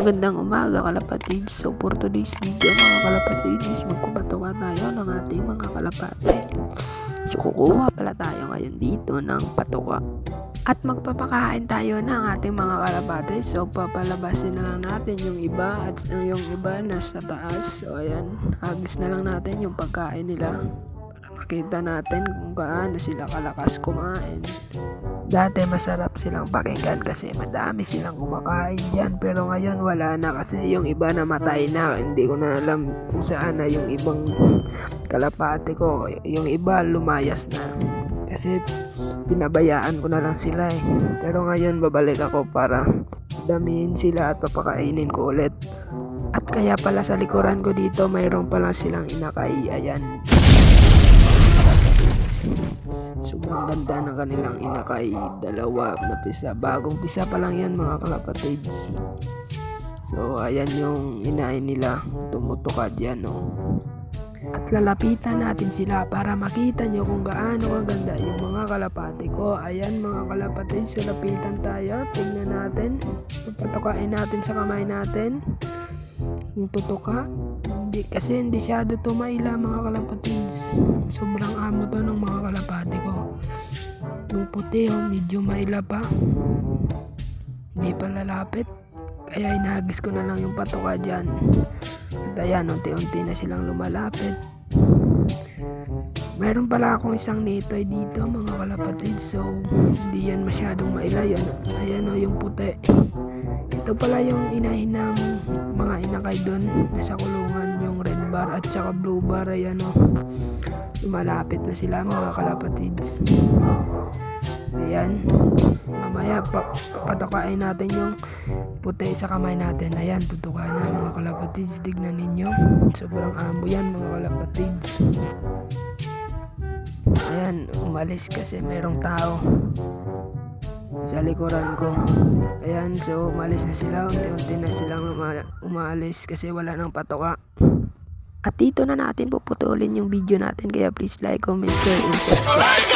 Magandang umaga kalapatids. So for today's video mga kalapatids, magpapatuwa tayo ng ating mga kalapati. So kukuha pala tayo ngayon dito ng patuka. At magpapakain tayo ng ating mga kalapati. So papalabasin na lang natin yung iba at yung iba nasa taas. So ayan, hagis na lang natin yung pagkain nila. Makita natin kung gaano sila kalakas kumain. Dati masarap silang pakinggan kasi madami silang kumakain dyan. Pero ngayon wala na kasi yung iba namatay na. Hindi ko na alam kung saan na yung ibang kalapate ko. Yung iba lumayas na. Kasi pinabayaan ko na lang sila eh. Pero ngayon babalik ako para damihin sila at papakainin ko ulit. At kaya pala sa likuran ko dito mayroon pala silang inakay. Ayan. Sobrang ganda ng kanilang inakay. Dalawa na pisa. Bagong pisa pa lang yan mga kalapatids. So, ayan yung inain nila. Tumutuka dyan, no. At lalapitan natin sila para makita nyo kung gaano kaganda yung mga kalapati ko. Ayan mga kalapati, so lapitan tayo. Tingnan natin. Patukain natin sa kamay natin. Yung tutuka. Hindi, kasi hindi siyado tumaila mga kalapatids. Sobrang amo to ng mga kalapati ko. Yung puti, oh, medyo maila pa. Hindi pa lalapit. Kaya inahagis ko na lang yung patuka dyan. At ayan, unti-unti na silang lumalapit. Meron pala akong isang nitoy dito mga kalapatid. So, hindi yan masyadong maila. Yan, ayan o yung puti. Ito pala yung inahin ng mga inakay doon. Nasa kulungan bar at saka blue bar. Ayan o. Lumalapit na sila mga kalapatids. Ayan. Mamaya pa papatukain natin yung puti sa kamay natin. Ayan, tutuka na mga kalapatids. Tignan ninyo. Sobrang amo yan mga kalapatids. Ayan, umalis kasi merong tao sa likuran ko. Ayan, so umalis na sila. Unti-unti na silang uma- umalis kasi wala nang patoka. At dito na natin puputulin yung video natin kaya please like, comment, share, and subscribe.